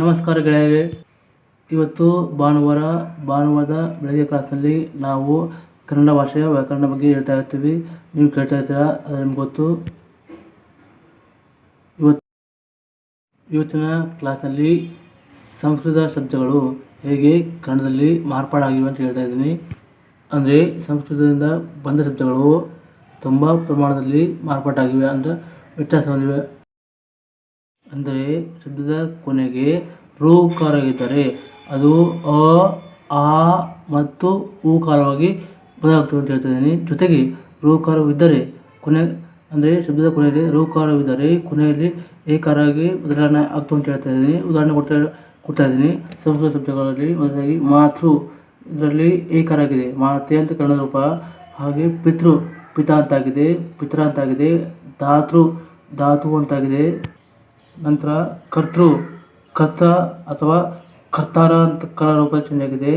ನಮಸ್ಕಾರ ಗೆಳೆಯರೇ. ಇವತ್ತು ಭಾನುವಾರ, ಭಾನುವಾರದ ಬೆಳಗ್ಗೆ ಕ್ಲಾಸ್ನಲ್ಲಿ ನಾವು ಕನ್ನಡ ಭಾಷೆಯ ವ್ಯಾಕರಣ ಬಗ್ಗೆ ಹೇಳ್ತಾ ಇರ್ತೀವಿ. ನೀವು ಕೇಳ್ತಾ ಇರ್ತೀರಾ? ಅದು ನಿಮ್ಗೆ ಗೊತ್ತು. ಇವತ್ತು, ಇವತ್ತಿನ ಕ್ಲಾಸ್ನಲ್ಲಿ ಸಂಸ್ಕೃತ ಶಬ್ದಗಳು ಹೇಗೆ ಕನ್ನಡದಲ್ಲಿ ಮಾರ್ಪಾಡಾಗಿವೆ ಅಂತ ಹೇಳ್ತಾ ಇದ್ದೀನಿ. ಅಂದರೆ ಸಂಸ್ಕೃತದಿಂದ ಬಂದ ಶಬ್ದಗಳು ತುಂಬ ಪ್ರಮಾಣದಲ್ಲಿ ಮಾರ್ಪಾಟಾಗಿವೆ ಅಂದರೆ ವ್ಯತ್ಯಾಸ ಹೊಂದಿವೆ ಅಂದರೆ ಶಬ್ದದ ಕೊನೆಗೆ ಋಕಾರ ಇದ್ದರೆ ಅದು ಅ, ಆ ಮತ್ತು ಊಕಾರವಾಗಿ ಬದಲಾಗ್ತದೆ ಅಂತ ಹೇಳ್ತಾ ಇದ್ದೀನಿ. ಜೊತೆಗೆ ರೂಕಾರವಿದ್ದರೆ ಕೊನೆ, ಅಂದರೆ ಶಬ್ದದ ಕೊನೆಯಲ್ಲಿ ರೂಕಾರವಿದ್ದರೆ ಕೊನೆಯಲ್ಲಿ ಏಕಾರವಾಗಿ ಬದಲ ಬದಲಾವಣೆ ಆಗ್ತು ಅಂತ ಹೇಳ್ತಾ ಇದ್ದೀನಿ. ಉದಾಹರಣೆ ಕೊಡ್ತಾ ಕೊಡ್ತಾ ಇದ್ದೀನಿ. ಸಂಸ್ಕೃತ ಶಬ್ದಗಳಲ್ಲಿ ಮೊದಲಾಗಿ ಮಾತೃ, ಇದರಲ್ಲಿ ಏಕಾರ ಆಗಿದೆ ಮಾತೆ ಅಂತ ಕನ್ನಡ ರೂಪ. ಹಾಗೆ ಪಿತೃ, ಪಿತ ಅಂತಾಗಿದೆ, ಪಿತ್ರ ಅಂತಾಗಿದೆ, ಧಾತೃ, ಧಾತು ಅಂತಾಗಿದೆ. ನಂತರ ಕರ್ತೃ, ಕರ್ತ ಅಥವಾ ಕರ್ತಾರ ಅಂತ ಕನ್ನಡ ರೂಪ ಚೇಂಜ್ ಆಗಿದೆ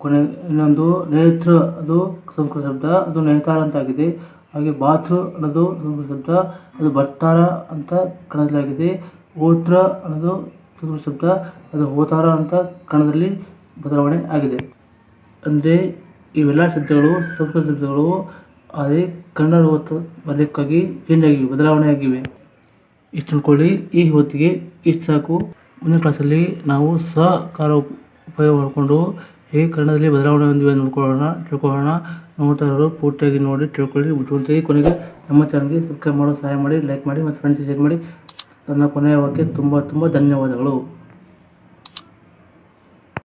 ಕೊನೆ, ಇನ್ನೊಂದು ನೇತೃ ಅದು ಸಂಸ್ಕೃತ ಶಬ್ದ, ಅದು ನೇತಾರ ಅಂತ ಆಗಿದೆ ಹಾಗೆ ಬಾತೃ ಅನ್ನೋದು ಸಂಸ್ಕೃತ ಶಬ್ದ, ಅದು ಬರ್ತಾರ ಅಂತ ಕನ್ನಡದಲ್ಲಾಗಿದೆ ಓತ್ರ ಅನ್ನೋದು ಸಂಸ್ಕೃತ ಶಬ್ದ, ಅದು ಹೋತಾರ ಅಂತ ಕನ್ನಡದಲ್ಲಿ ಬದಲಾವಣೆ ಆಗಿದೆ. ಅಂದರೆ ಇವೆಲ್ಲ ಶಬ್ದಗಳು ಸಂಸ್ಕೃತ ಶಬ್ದಗಳು ಅದೇ ಕನ್ನಡ ಬದಲಕ್ಕಾಗಿ ಬರಲಿಕ್ಕಾಗಿ ಚೇಂಜ್ ಆಗಿವೆ, ಬದಲಾವಣೆ ಆಗಿವೆ. ಇಷ್ಟು ತಿಳ್ಕೊಳ್ಳಿ. ಈ ಹೊತ್ತಿಗೆ ಇಷ್ಟು ಸಾಕು. ಮುಂದಿನ ಕ್ಲಾಸಲ್ಲಿ ನಾವು ಸಹಕಾರ ಉಪಯೋಗ ಮಾಡಿಕೊಂಡು ಹೇಗೆ ಕನ್ನಡದಲ್ಲಿ ಬದಲಾವಣೆ ಹೊಂದಿವೆ ನೋಡ್ಕೊಳ್ಳೋಣ, ತಿಳ್ಕೊಳ್ಳೋಣ. ನೋಡ್ತಾ ಇರೋರು ಪೂರ್ತಿಯಾಗಿ ನೋಡಿ, ತಿಳ್ಕೊಳ್ಳಿ. ಬುದ್ಧಿವಂತಿಗೆ ಕೊನೆಗೆ ನಮ್ಮ ಚಾನಲ್ಗೆ ಸಬ್ಸ್ಕ್ರೈಬ್ ಮಾಡೋ ಸಹಾಯ ಮಾಡಿ ಲೈಕ್ ಮಾಡಿ ಮತ್ತು ಫ್ರೆಂಡ್ಸ್ ಶೇರ್ ಮಾಡಿ. ನನ್ನ ಕೊನೆಯ ವಾಕ್ಯ ತುಂಬ ತುಂಬ ಧನ್ಯವಾದಗಳು.